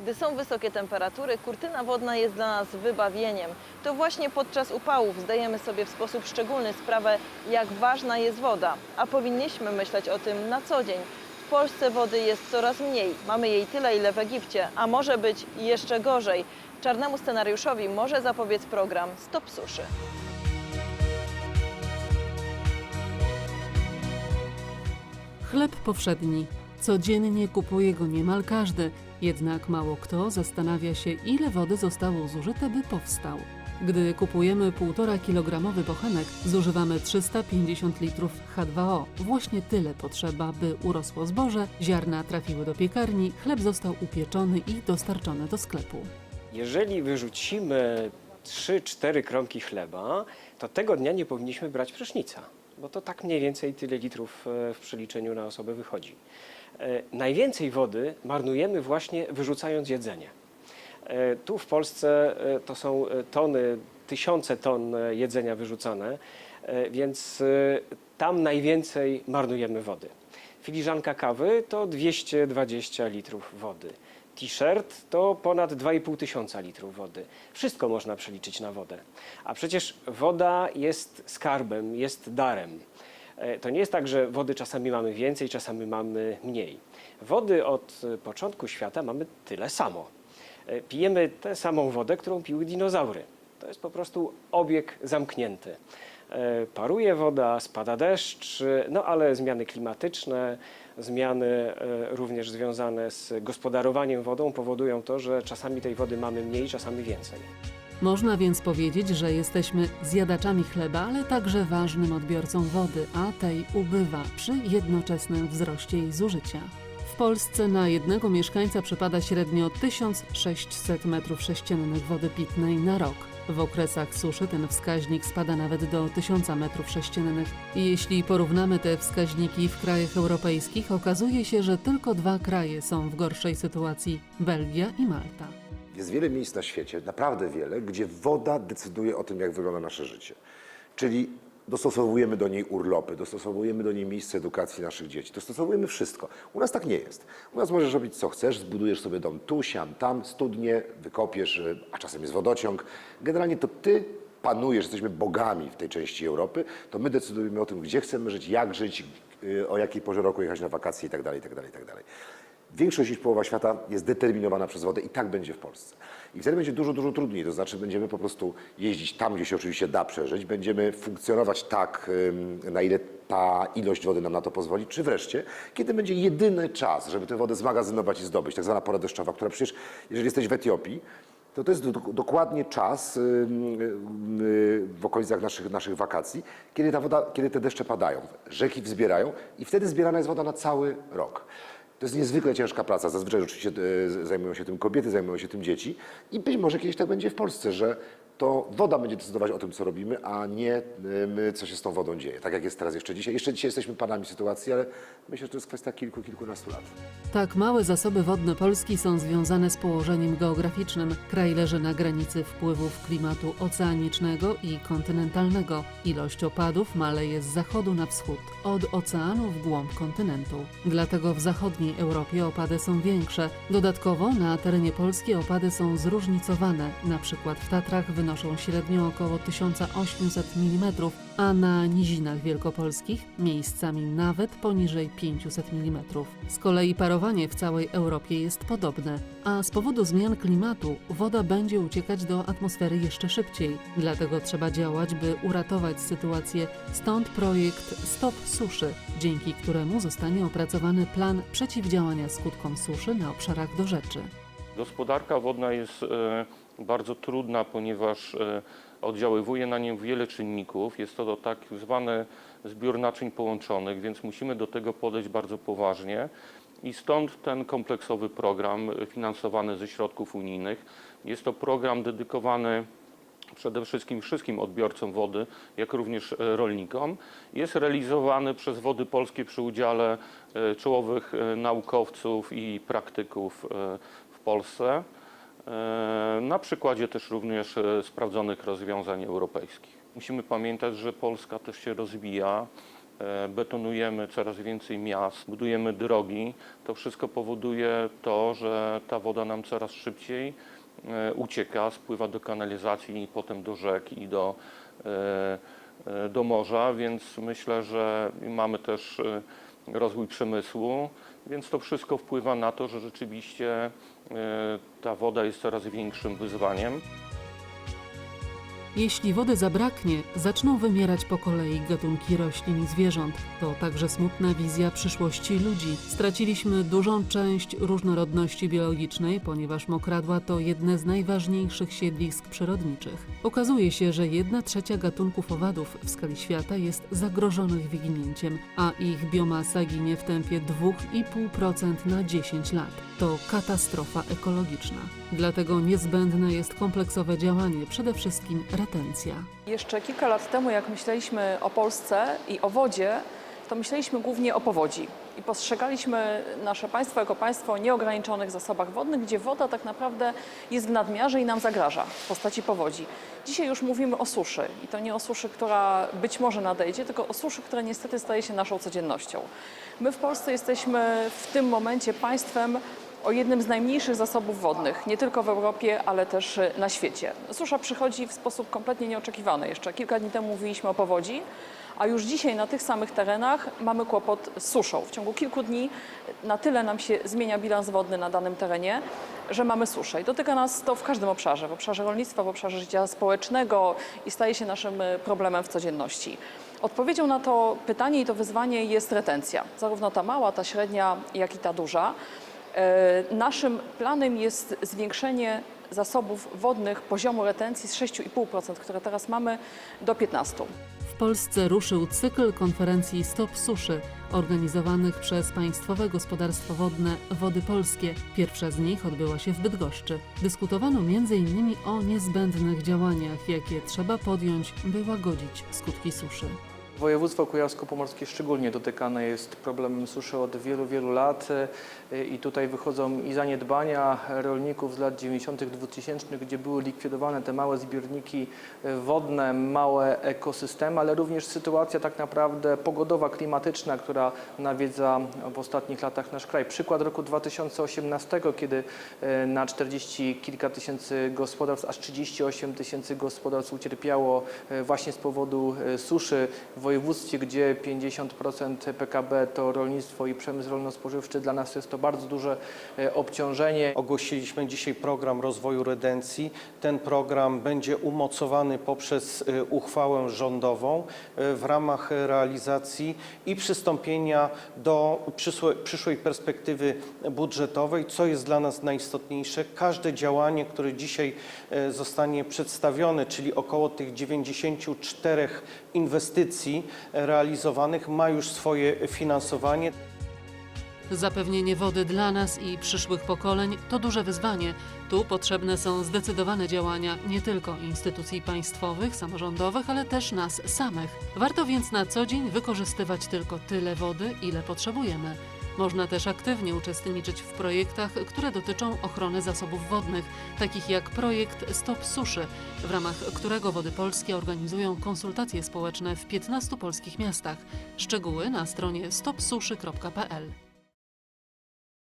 Gdy są wysokie temperatury, kurtyna wodna jest dla nas wybawieniem. To właśnie podczas upałów zdajemy sobie w sposób szczególny sprawę, jak ważna jest woda, a powinniśmy myśleć o tym na co dzień. W Polsce wody jest coraz mniej. Mamy jej tyle, ile w Egipcie, a może być jeszcze gorzej. Czarnemu scenariuszowi może zapobiec program Stop Suszy. Chleb powszedni. Codziennie kupuje go niemal każdy, jednak mało kto zastanawia się, ile wody zostało zużyte, by powstał. Gdy kupujemy 1,5 kilogramowy bochenek, zużywamy 350 litrów H2O. Właśnie tyle potrzeba, by urosło zboże, ziarna trafiły do piekarni, chleb został upieczony i dostarczony do sklepu. Jeżeli wyrzucimy 3-4 kromki chleba, to tego dnia nie powinniśmy brać prysznica, bo to tak mniej więcej tyle litrów e, w przeliczeniu na osobę wychodzi. E, Najwięcej wody marnujemy właśnie wyrzucając jedzenie. E, Tu w Polsce e, to są tony, tysiące ton jedzenia wyrzucane, więc tam najwięcej marnujemy wody. Filiżanka kawy to 220 litrów wody. T-shirt to ponad 2,5 tysiąca litrów wody. Wszystko można przeliczyć na wodę. A przecież woda jest skarbem, jest darem. E, To nie jest tak, że wody czasami mamy więcej, czasami mamy mniej. Wody od e, początku świata mamy tyle samo. E, Pijemy tę samą wodę, którą piły dinozaury. To jest po prostu obieg zamknięty. Paruje woda, spada deszcz, no ale zmiany klimatyczne, zmiany również związane z gospodarowaniem wodą powodują to, że czasami tej wody mamy mniej, czasami więcej. Można więc powiedzieć, że jesteśmy zjadaczami chleba, ale także ważnym odbiorcą wody, a tej ubywa przy jednoczesnym wzroście jej zużycia. W Polsce na jednego mieszkańca przypada średnio 1600 m3 wody pitnej na rok. W okresach suszy ten wskaźnik spada nawet do 1000 m3. I jeśli porównamy te wskaźniki w krajach europejskich, okazuje się, że tylko dwa kraje są w gorszej sytuacji Belgia i Malta. Jest wiele miejsc na świecie, naprawdę wiele, gdzie woda decyduje o tym, jak wygląda nasze życie. Czyli dostosowujemy do niej urlopy, dostosowujemy do niej miejsce edukacji naszych dzieci, dostosowujemy wszystko. U nas tak nie jest. U nas możesz robić co chcesz, zbudujesz sobie dom tu, siam, tam, studnie, wykopiesz, y, a czasem jest wodociąg. Generalnie to ty panujesz, jesteśmy bogami w tej części Europy, to my decydujemy o tym, gdzie chcemy żyć, jak żyć, y, o jakiej porze roku jechać na wakacje itd., itd., itd. Większość niż połowa świata jest determinowana przez wodę i tak będzie w Polsce. I wtedy będzie dużo, dużo trudniej. To znaczy będziemy po prostu jeździć tam, gdzie się oczywiście da przeżyć, będziemy funkcjonować tak, na ile ta ilość wody nam na to pozwoli, czy wreszcie, kiedy będzie jedyny czas, żeby tę wodę zmagazynować i zdobyć, tak zwana pora deszczowa, która przecież, jeżeli jesteś w Etiopii, to to jest do, dokładnie czas w okolicach naszych, naszych wakacji, kiedy, ta woda, kiedy te deszcze padają, rzeki wzbierają i wtedy zbierana jest woda na cały rok. To jest niezwykle ciężka praca. Zazwyczaj oczywiście e, zajmują się tym kobiety, zajmują się tym dzieci. I być może kiedyś tak będzie w Polsce, że to woda będzie decydować o tym, co robimy, a nie e, my, co się z tą wodą dzieje. Tak jak jest teraz jeszcze dzisiaj. Jeszcze dzisiaj jesteśmy panami sytuacji, ale myślę, że to jest kwestia kilku, kilkunastu lat. Tak małe zasoby wodne Polski są związane z położeniem geograficznym. Kraj leży na granicy wpływów klimatu oceanicznego i kontynentalnego. Ilość opadów maleje z zachodu na wschód, od oceanu w głąb kontynentu. Dlatego w zachodniej Europie opady są większe. Dodatkowo na terenie Polski opady są zróżnicowane. Na przykład w Tatrach wynoszą średnio około 1800 mm, a na nizinach wielkopolskich miejscami nawet poniżej 500 mm. Z kolei parowanie w całej Europie jest podobne, a z powodu zmian klimatu woda będzie uciekać do atmosfery jeszcze szybciej. Dlatego trzeba działać, by uratować sytuację. Stąd projekt Stop Suszy, dzięki któremu zostanie opracowany plan przeciwdziałania skutkom suszy na obszarach do rzeczy. Gospodarka wodna jest e, bardzo trudna, ponieważ e, oddziaływuje na nią wiele czynników. Jest to tak zwany zbiór naczyń połączonych, więc musimy do tego podejść bardzo poważnie. I stąd ten kompleksowy program e, finansowany ze środków unijnych. Jest to program dedykowany przede wszystkim wszystkim odbiorcom wody, jak również e, rolnikom. Jest realizowany przez Wody Polskie przy udziale e, czołowych e, naukowców i praktyków w Polsce. Na przykładzie też również sprawdzonych rozwiązań europejskich. Musimy pamiętać, że Polska też się rozwija betonujemy coraz więcej miast, budujemy drogi, to wszystko powoduje to, że ta woda nam coraz szybciej ucieka, spływa do kanalizacji i potem do rzek i do, e, e, do morza, więc myślę, że mamy też e, rozwój przemysłu, więc to wszystko wpływa na to, że rzeczywiście e, ta woda jest coraz większym wyzwaniem. Jeśli wody zabraknie, zaczną wymierać po kolei gatunki roślin i zwierząt. To także smutna wizja przyszłości ludzi. Straciliśmy dużą część różnorodności biologicznej, ponieważ mokradła to jedne z najważniejszych siedlisk przyrodniczych. Okazuje się, że jedna trzecia gatunków owadów w skali świata jest zagrożonych wyginięciem, a ich biomasa ginie w tempie 2,5% na 10 lat. To katastrofa ekologiczna. Dlatego niezbędne jest kompleksowe działanie, przede wszystkim retencja. Jeszcze kilka lat temu, jak myśleliśmy o Polsce i o wodzie, to myśleliśmy głównie o powodzi. I postrzegaliśmy nasze państwo jako państwo o nieograniczonych zasobach wodnych, gdzie woda tak naprawdę jest w nadmiarze i nam zagraża w postaci powodzi. Dzisiaj już mówimy o suszy. I to nie o suszy, która być może nadejdzie, tylko o suszy, która niestety staje się naszą codziennością. My w Polsce jesteśmy w tym momencie państwem o jednym z najmniejszych zasobów wodnych, nie tylko w Europie, ale też na świecie. Susza przychodzi w sposób kompletnie nieoczekiwany. Jeszcze kilka dni temu mówiliśmy o powodzi, a już dzisiaj na tych samych terenach mamy kłopot z suszą. W ciągu kilku dni na tyle nam się zmienia bilans wodny na danym terenie, że mamy suszę. I dotyka nas to w każdym obszarze, w obszarze rolnictwa, w obszarze życia społecznego i staje się naszym e, problemem w codzienności. Odpowiedzią na to pytanie i to wyzwanie jest retencja, zarówno ta mała, ta średnia, jak i ta duża. E, Naszym planem jest zwiększenie zasobów wodnych poziomu retencji z 6,5%, które teraz mamy, do 15%. W Polsce ruszył cykl konferencji Stop Suszy, organizowanych przez Państwowe Gospodarstwo Wodne Wody Polskie. Pierwsza z nich odbyła się w Bydgoszczy. Dyskutowano m.in. o niezbędnych działaniach, jakie trzeba podjąć, by łagodzić skutki suszy. Województwo kujawsko-pomorskie szczególnie dotykane jest problemem suszy od wielu, wielu lat y, i tutaj wychodzą i zaniedbania rolników z lat 90., 2000, gdzie były likwidowane te małe zbiorniki wodne, małe ekosystemy, ale również sytuacja tak naprawdę pogodowa, klimatyczna, która nawiedza w ostatnich latach nasz kraj. Przykład roku 2018, kiedy y, na 40 kilka tysięcy gospodarstw, aż 38 tysięcy gospodarstw ucierpiało y, właśnie z powodu suszy w województwie, gdzie 50% PKB to rolnictwo i przemysł rolno-spożywczy, dla nas jest to bardzo duże e, obciążenie. Ogłosiliśmy dzisiaj program rozwoju redencji. Ten program będzie umocowany poprzez y, uchwałę rządową y, w ramach realizacji i przystąpienia do przyszłe- przyszłej perspektywy budżetowej. Co jest dla nas najistotniejsze? Każde działanie, które dzisiaj zostanie przedstawione, czyli około tych 94 inwestycji realizowanych, ma już swoje finansowanie. Zapewnienie wody dla nas i przyszłych pokoleń to duże wyzwanie. Tu potrzebne są zdecydowane działania nie tylko instytucji państwowych, samorządowych, ale też nas samych. Warto więc na co dzień wykorzystywać tylko tyle wody, ile potrzebujemy. Można też aktywnie uczestniczyć w projektach, które dotyczą ochrony zasobów wodnych, takich jak projekt Stop Suszy, w ramach którego Wody Polskie organizują konsultacje społeczne w 15 polskich miastach. Szczegóły na stronie stopsuszy.pl.